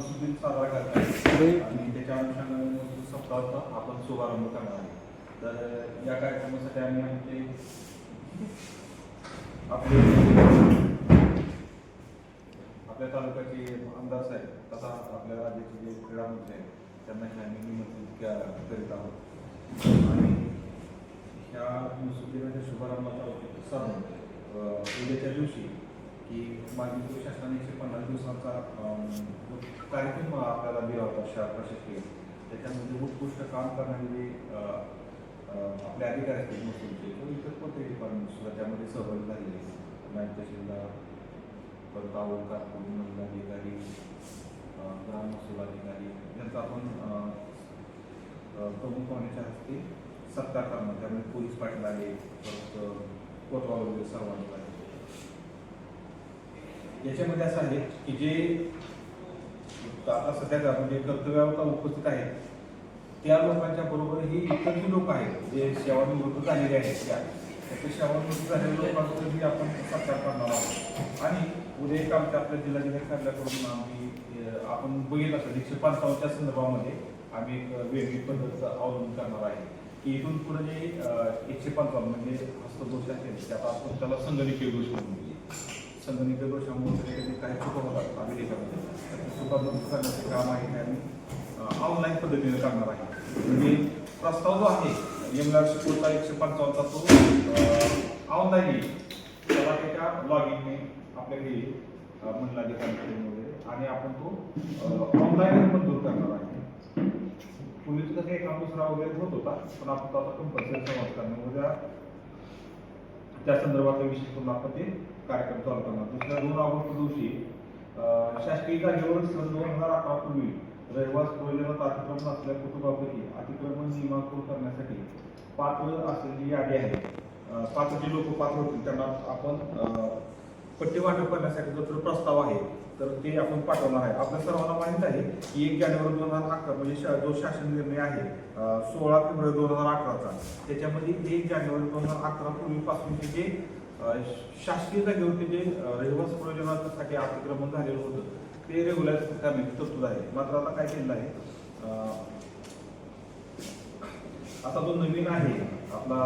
दिन साजरा करत आहे आणि त्याच्या अनुषंगाने सप्ताहाचा आपण शुभारंभ करणार आहे. तर या कार्यक्रमासाठी आम्ही आमचे आपले आपल्या तालुक्याचे आमदार साहेब तथा आपल्या राज्याचे जे क्रीडामंत्री आहेत त्यांना आम्ही निमंत्रित करीत आहोत. आणि ह्या दिनाच्या शुभारंभाचा अं, उद्याच्या दिवशी की मागील शासनाने एकशे पन्नास दिवसांचा कार्यक्रम आपल्याला दिला होता शहर प्रशासकीय त्याच्यामध्ये उत्कृष्ट काम करणारे जे आपले अधिकारी असतील महसूलचे किंवा इतर कोणते डिपार्टमेंट सुद्धा त्यामध्ये सहभागी झालेले आहेत. तहसीलदार परत आवड कारकून महिला अधिकारी ग्राम महसूल अधिकारी यांचा आपण प्रमुख पाहुण्याच्या हस्ते सत्कार करणार त्यामुळे पोलीस पाटील आले परत कोतवाल वगैरे सर्वांनी आले याच्यामध्ये असं आहे की जे आता सध्याचा म्हणजे कर्तव्यावर उपस्थित आहेत त्या लोकांच्या बरोबर ही इतर जी लोक आहेत जे सेवानिवृत्त झालेले आहेत त्या त्या सेवानिवृत्त झालेल्या लोकांचाही आपण सत्कार करणार आहोत. आणि उद्या एक आमच्या आपल्या जिल्हाधिकारी कार्यालयाकडून आम्ही आपण बघितलं असं एकशे पंचावन्नच्या संदर्भामध्ये आम्ही एक वेगळी पद्धत अवलंबन करणार आहे. की इथून पुढे जे एकशे पंचावन्न म्हणजे हस्तदोष असेल त्यापासून आपण त्याला संगणकीय दोष म्हणून. संगणकीय दोषामुळे कधी काही चुका होतात अभिलेखामध्ये. चुका दुरुस्त करण्याचे काम आहे ते आम्ही ऑनलाईन पद्धतीने करणार आहे. म्हणजे प्रस्ताव जो आहे यमला शिकवता एकशे पंचावन्नचा तो ऑनलाईन येईल. त्याला त्याच्या लॉग इनने आपल्याकडे येईल मंडला अधिकारी वगैरे. आणि आपण तो ऑनलाईन मंजूर करणार आहे. पूर्वी तर काही एका दुसरा वगैरे होत होता पण आपण तो आता कंपल्सरी संवाद करणार उद्या त्या संदर्भातला विषय करून आपण ते कार्यक्रम चालू करणार. दुसऱ्या दोन ऑगस्ट दिवशी शासकीय जागेवर सन दोन हजार अकरा पूर्वी रहिवास प्रयोजनात अतिक्रमण असलेल्या कुटुंबापैकी अतिक्रमण नियमांकुर करण्यासाठी पात्र असलेली यादी आहे. पात्र जे लोक पात्र होतील त्यांना आपण पट्टी वाटप करण्यासाठी जो प्रस्ताव आहे तर ते आपण पाठवणार आहे. आपल्या सर्वांना माहीत आहे की एक जानेवारी दोन हजार अकरा म्हणजे शा- जो शासन निर्णय आहे सोळा फेब्रुवारी दोन हजार अकराचा. त्याच्यामध्ये एक जानेवारी दोन हजार अकरा पूर्वीपासून जे शासकीय जागेवरती जे रहिवास प्रयोजनासाठी अतिक्रमण झालेलं होतं ते रेग्युलाइज करण्याची तरतूद आहे. मात्र आता काय केलेलं आहे आता जो नवीन आहे आपला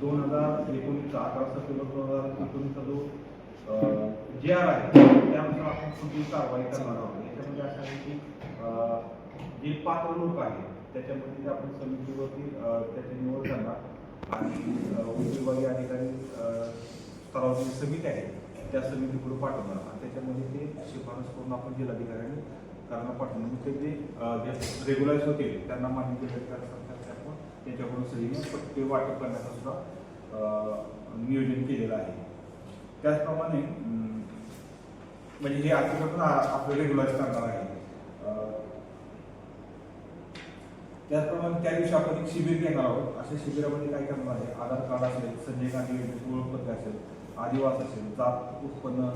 दोन हजार एकोणीसचा अकरा सप्टेंबर दोन हजार एकोणीसचा जो जे आर आहे त्यानुसार आपण पुढील कारवाई करणार आहोत. याच्यामध्ये असं आहे की जे पात्र लोक आहेत त्याच्यामध्ये जे आपण समितीवरती त्याची निवड करणार आणि उपविभागीय अधिकारी अं, जी समिती आहे त्या समितीकडून पाठवणार आणि त्याच्यामध्ये ते शिफारस करून आपण जिल्हाधिकाऱ्यांनी त्यांना पाठवणार म्हणजे ते जे रेग्युलाइज होते त्यांना मान्य जिल्हाधिकारी आपण त्यांच्याकडून सही पट्टे वाटप करण्याचा सुद्धा नियोजन केलेलं आहे. त्याचप्रमाणे म्हणजे हे अतिक्रमण आपलं रेग्युलाइज करणार आहे. त्याचप्रमाणे त्या दिवशी आपण एक शिबिर घेणार आहोत. अशा शिबिरामध्ये काय करणार आहे? आधार कार्ड असेल संजय गांधी ओळखपत्र असेल आदिवास असेल जात उत्पन्न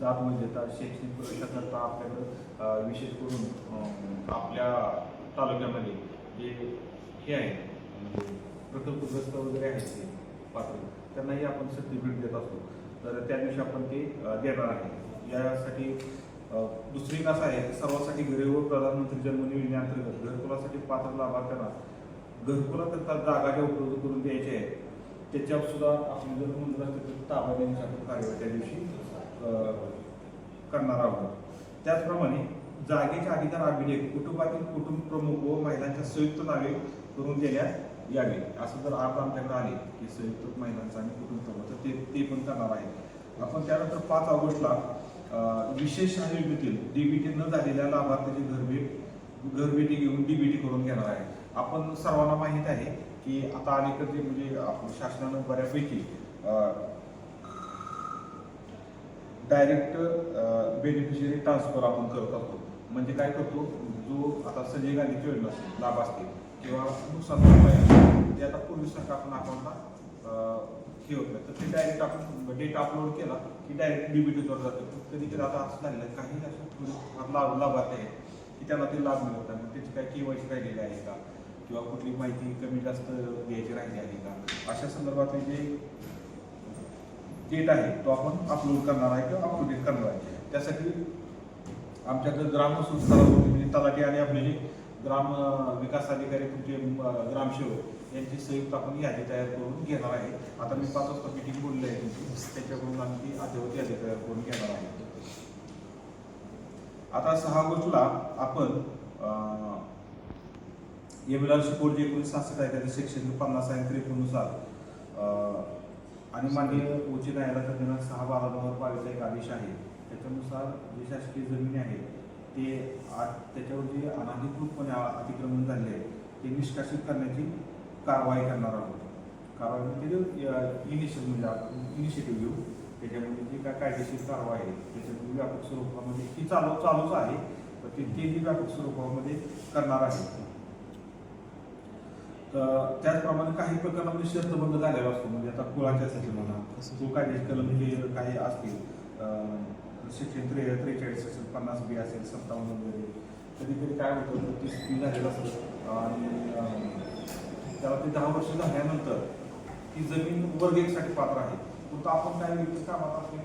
जात वैधता शैक्षणिक प्रवेशाकरता आपल्याकडं विशेष करून आपल्या तालुक्यामध्ये जे हे आहे म्हणजे प्रकल्पग्रस्त वगैरे आहेत ते पात्र त्यांनाही आपण सर्टिफिकेट देत असतो. तर त्या दिवशी आपण ते देणार आहे. यासाठी दुसरी एक असं आहे सर्वांसाठी गरीब व प्रधानमंत्री जन्म योजनेअंतर्गत घरकुलासाठी पात्र लाभार्थ्यांना घरकुलाकरता जागा ज्या उपलब्ध करून द्यायच्या आहेत त्याच्यावर सुद्धा आपण जर मंजूर असतील तर ताबा देण्यासाठी कार्यवाही त्या दिवशी करणार आहोत. त्याचप्रमाणे जागेचे अधिकार अभिलेख कुटुंबातील कुटुंब प्रमुख व महिलांच्या संयुक्त नावे करून देण्यात यावे. असं जर अर्ज आमच्याकडे आले की संयुक्त महिलांचं आणि कुटुंब प्रमुख तर ते ते पण करणार आहे आपण त्यानंतर पाच ऑगस्टला विशेष योजनेतील डीबीटी न झालेल्या लाभार्थ्याची घरभेट घरभेटी घेऊन डीबीटी करून घेणार आहे. आपण सर्वांना माहीत आहे की आता अलीकडे म्हणजे आपण शासनानं बऱ्यापैकी डायरेक्ट बेनिफिशियरी ट्रान्सफर आपण करत असतो म्हणजे काय करतो? जो आता संजय गांधीची योजना लाभ असतील किंवा नुकसान ते आता पूर्वीसारखं आपण अकाउंटला हे होत नाही. तर ते डायरेक्ट आपण डेटा अपलोड केला की डायरेक्ट डीबीटीवर जातो. कधी कधी आता असं झालेलं काही असं लाभ लाभार्थी आहेत की त्यांना ते लाभ मिळत नाही. मग त्याची काय केवायसी राहिलेली आहे का? किंवा कुठली माहिती कमी जास्त घ्यायची राहिली आहे का? अशा संदर्भातले जे डेट आहे तो आपण अपलोड करणार आहे किंवा अपलोडेट करणार आहे. त्यासाठी आमच्याकडे ग्राम स्तरावरती म्हणजे तलाठी आणि आपले जे ग्राम विकास अधिकारी तुमचे ग्रामसेवक यांची संयुक्त आपण यादी तयार करून घेणार आहे. आता मी पाच वाजता मिटिंग बोलली आहे तुमची. त्याच्याकडून आम्ही ती अद्ययावत यादी तयार करून घेणार आहे. आता सहा ऑगस्टला आपण एमएलआर कोड जे एकोणीस सहासष्ट आहे त्याचं सेक्शन पन्नास आहे त्रेपन्नुसार आणि माननीय उच्च न्यायालयाचा दिनांक सहा बारा दोन हजार बावीसचा एक आदेश आहे. त्याच्यानुसार जे शासकीय जमिनी आहे ते आ- त्याच्यावर जे अनाधिकृतपणे अतिक्रमण झाले आहे ते निष्कासित करण्याची कारवाई करणार आहोत. कारवाई म्हणजे इनिशियल म्हणजे इनिशिएटिव्ह घेऊ. त्याच्यामध्ये जी काय कायदेशीर कारवाई आहे त्याच्यामध्ये व्यापक स्वरूपामध्ये ती चालू चालूच आहे तर ते तेही व्यापक स्वरूपामध्ये करणार आहे. त्याचप्रमाणे काही प्रकरणामध्ये शर्तबंद झालेला असतो. म्हणजे आता कुळाच्या साठी म्हणा कुळ कायदे कलम जे काही असतील. सेक्शन त्रे त्रेचाळीस असेल पन्नास बी असेल सत्तावन्न वगैरे. कधी कधी काय होतं तीस बी झालेलं असतं. आणि त्याला ते दहा वर्ष झाल्यानंतर ती जमीन वर्ग एकसाठी पात्र आहे. फक्त आपण काय वेगळी कामात असले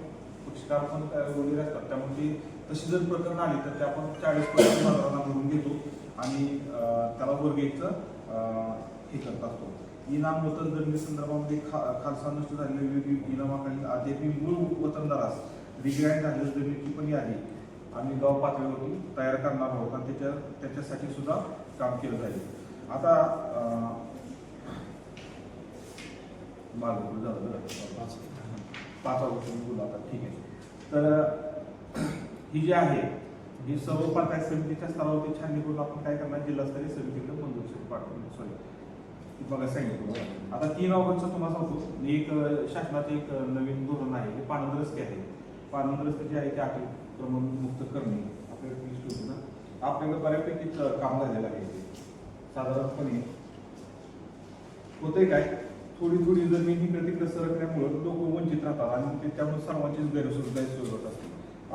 पक्षकार पण काय वगैरे असतात. त्यामुळे ती तशी जर प्रकरण आली तर ते आपण चाळीस पर्सेंट बाजारांना भरून घेतो. आणि त्याला वर्ग एकचं अं, हे करत असतो इनाम वतन जमिनी संदर्भामध्ये खा खालसा नष्ट झालेले इनामाखाली अद्याप मूळ वतनदारास रिग्राईड झालेल्या जमिनीची पण यादी आम्ही गाव पातळीवरती तयार करणार आहोत आणि त्याच्या त्याच्यासाठी सुद्धा काम केलं जाईल. आता झालं बरं. पाच ऑगस्ट बोला आता. ठीक आहे. तर ही जी आहे ही सर्व पंचायत समितीच्या स्तरावरती छाननी करून आपण काय करणार? जिल्हास्तरीय समितीकडे पाठवून सॉरी तुम्हाला सांगितलं आता तीन ऑगस्टचं तुम्हाला सांगतो. म्हणजे एक शासनाचं शासनाचे एक नवीन धोरण आहे. हे पानंद रस्ते आहे. पानंद रस्ते जे आहे ते अतिक्रमण मुक्त करणे. आपल्याकडे आपल्याला आपल्याकडे बऱ्यापैकी काम झालेलं आहे साधारणपणे होतंय काय? थोडी थोडी जमीन इकडे तिकडे सरकल्यामुळं लोक वंचित राहतात आणि ते त्यामुळे सर्वांचीच गैरसुविधा सुरू होत असते.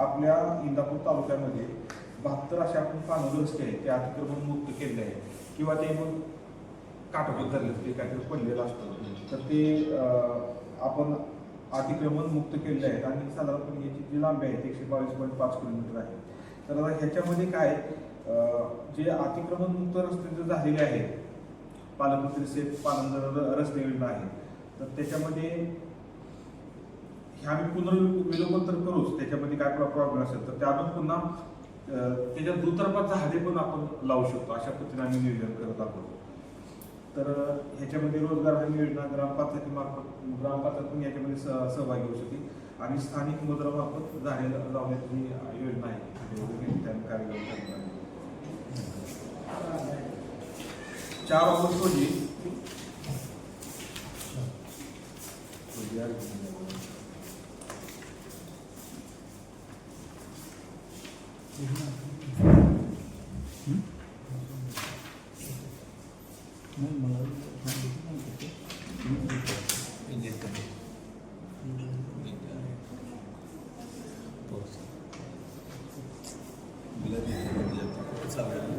आपल्या इंदापूर तालुक्यामध्ये बहात्तर असे आपण पानं रस्ते आहेत ते अतिक्रमण मुक्त केले आहेत. किंवा ते मग काटोपत झाले ते काहीतरी पडलेलं असतं म्हणजे. तर ते आपण अतिक्रमण मुक्त केलेले आहेत आणि साधारणपणे याची जी लांबी आहे एकशे बावीस पॉईंट पाच किलोमीटर आहे. तर आता ह्याच्यामध्ये काय जे अतिक्रमण मुक्त रस्ते जे झालेले आहेत पालकमंत्री सेफ पालन र- रस्ते योजना आहे तर त्याच्यामध्ये हे आम्ही पुनर्विलोकन तर करूच त्याच्यामध्ये काय प्रॉब्लेम असेल तर त्यातून पुन्हा त्याच्या दुतर्फा झाडे पण आपण लावू शकतो अशा पद्धतीने आम्ही नियोजन करत आहोत. तर ह्याच्यामध्ये रोजगार हमी योजना ग्रामपंचायतीमार्फत ग्रामपंचायत पण याच्यामध्ये सहभागी होऊ शकते आणि स्थानिक मुद्रामार्फत झाडे लावण्याची योजना आहे वगैरे कार्यक्रम आहे. चार ऑगस्ट रोजी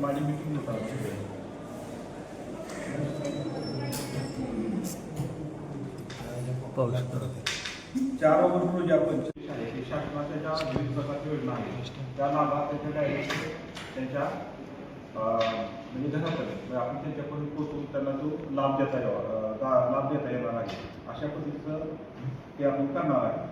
माझी मिटिंग होता चार ऑगस्ट रोजी आपण शाळेत शासनाच्या ज्या विविध प्रकारच्या योजना आहेत त्या लाभार्थ्याच्या डायरेक्ट त्यांच्या अं, म्हणजे घरापर्यंत म्हणजे आपण त्यांच्यापर्यंत पोहोचून त्यांना जो लाभ देता यावा लाभ देता येणार आहे. अशा पद्धतीचं ते आपण करणार आहे.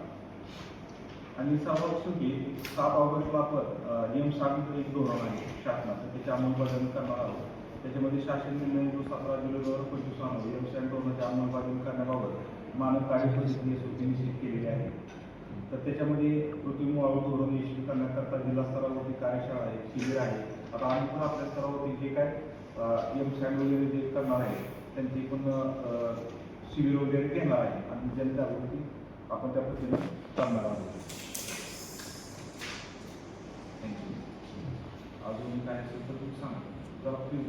आणि सर्वात शेवटी सात ऑगस्टला आपण नियम सात एक धोरण आहे शासनाचं त्याची अंमलबजावणी करणार आहोत. त्याच्यामध्ये शासन निर्णय जो सतरा जुलै दोन हजार पंचवीस आणून एम सॅन धोरणाची अंमलबजावणी करण्याबाबत मानक परिषदेने सूची निश्चित केलेली आहे. तर त्याच्यामध्ये कृत्रिम वाळू धोरण निश्चित करण्याकरता जिल्हा स्तरावरती कार्यशाळा आहे शिबिर आहे. आता आम्ही पण आपल्या स्तरावरती जे काय एम सॅन वगैरे जे करणार आहे त्यांची पण शिबिर वगैरे घेणार आहे. आणि जनजागृती आपण त्या पद्धतीने करणार आहोत. थँक्यू अजून काय असेल तर तुम्ही सांगा. जरा प्लीज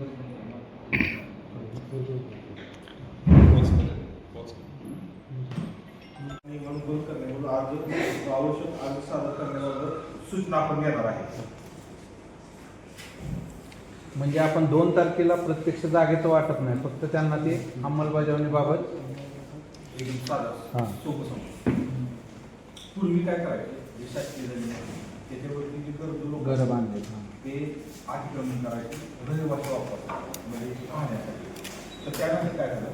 सादर करण्याबाबत सूचना आपण घेणार आहे. म्हणजे आपण दोन तारखेला प्रत्यक्ष जागेचं वाटप नाही फक्त त्यांना ते अंमलबजावणीबाबत एकदम साधा हां. सोपं पूर्वी काय करायचं? जे शासकीय जमीन आहे त्याच्यावरती जी गरजू लोक घरं बांधले. ते अतिक्रमण करायचे रहिवासी वापरतात म्हणजे पाहण्यासाठी. तर त्यानंतर काय झालं?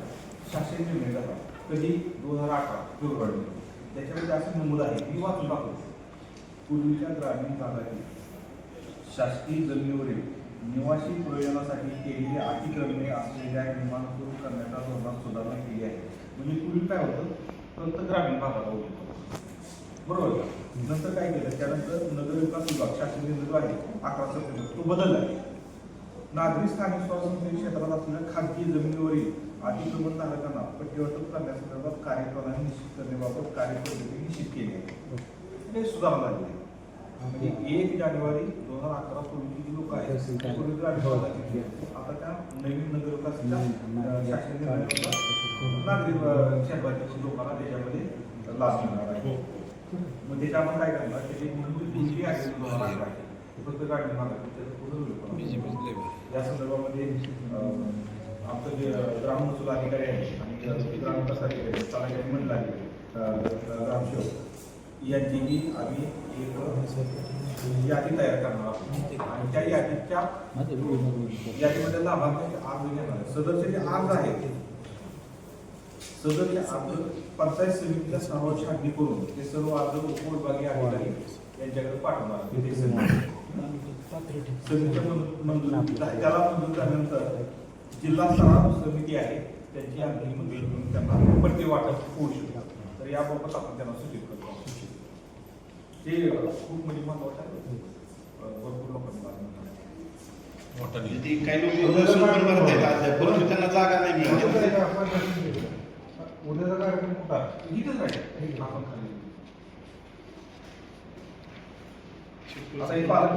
शासन निर्णय झाला. कधी दोन हजार अठरा फेब्रुवारीमध्ये त्याच्यामध्ये असं नमूद आहे मी वाचून टाकतो पूर्वीच्या ग्रामीण भागातील शासकीय जमिनीवरील निवासी प्रयोजनासाठी केलेली अतिक्रमणे असलेल्या निर्माण सुरू करण्याच्या धोरणात सुधारणा केली आहे. म्हणजे पूर्वी काय होतं? फक्त ग्रामीण भागाला होतं. बरोबर नंतर काय केलं? त्यानंतर नगरविकास विभाग शासन जो आहे अकरा सप्टेंबर तो बदलला नागरी स्थानिक स्वातंत्र्य क्षेत्रात असलेल्या खाजगी जमिनीवरील अतिक्रमण धारकांना पट्टीवाटप करण्यासंदर्भात कार्यप्रणाली निश्चित करण्याबाबत कार्यपद्धती निश्चित केली आहे. हे सुधारणा झाली आहे म्हणजे एक जानेवारी दोन हजार अकरा पूर्वीची जी लोक आहेत. पूर्वी ग्रामीण भागाची आता त्या नवीन नगर विकासाच्या अं, शासन निर्णयानुसार नागरिक क्षेत्रातील लोकांना त्याच्यामध्ये लाभ मिळणार आहे. मग त्याच्यामध्ये काय करणार त्याची पूर्वी आहे दोन हजार अकरा ते फक्त पुनर्विलोकन होतं. या संदर्भामध्ये आमचं जे ग्राम महसूल अधिकारी आहे आणि अं, ग्राम विकास अधिकारी आहेत, चालक मंडळ आहे अं, ग्रामसेवक यांचीही आम्ही एक यादी तयार करणार आहोत. आणि त्या यादीच्या यादीमध्ये लाभार्थ्यांचे अर्ज घेणार आहे सदरचे जे अर्ज आहेत सदरचे अर्ज पंचायत समितीच्या सर्व छाटणी करून ते सर्व अर्ज उपविभागीय अधिकारी यांच्याकडे पाठवणार आहे. समितीच्या मंजुरी त्याला मंजूर झाल्यानंतर जिल्हा सराव समिती आहे त्यांची अंतिम मंजुरी करून त्यांना पट्टी वाटप होऊ शकतात तर याबाबत आपण त्यांना सूचित करतो ते खूप म्हणजे महत्वाचं आहे अं, भरपूर लोकांनी बातमी काही लोक सुपर भरत आज, परंतु त्यांना जागा नाही मिळाली उद्याचा कार्यक्रम कुठं इथेच राहील आपण आता हे पालक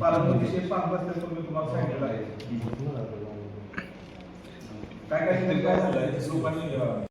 पालकमंत्री पाच वाजता मी तुम्हाला सांगितलेलं आहे काय काय काय झालंय लोकांनी अं,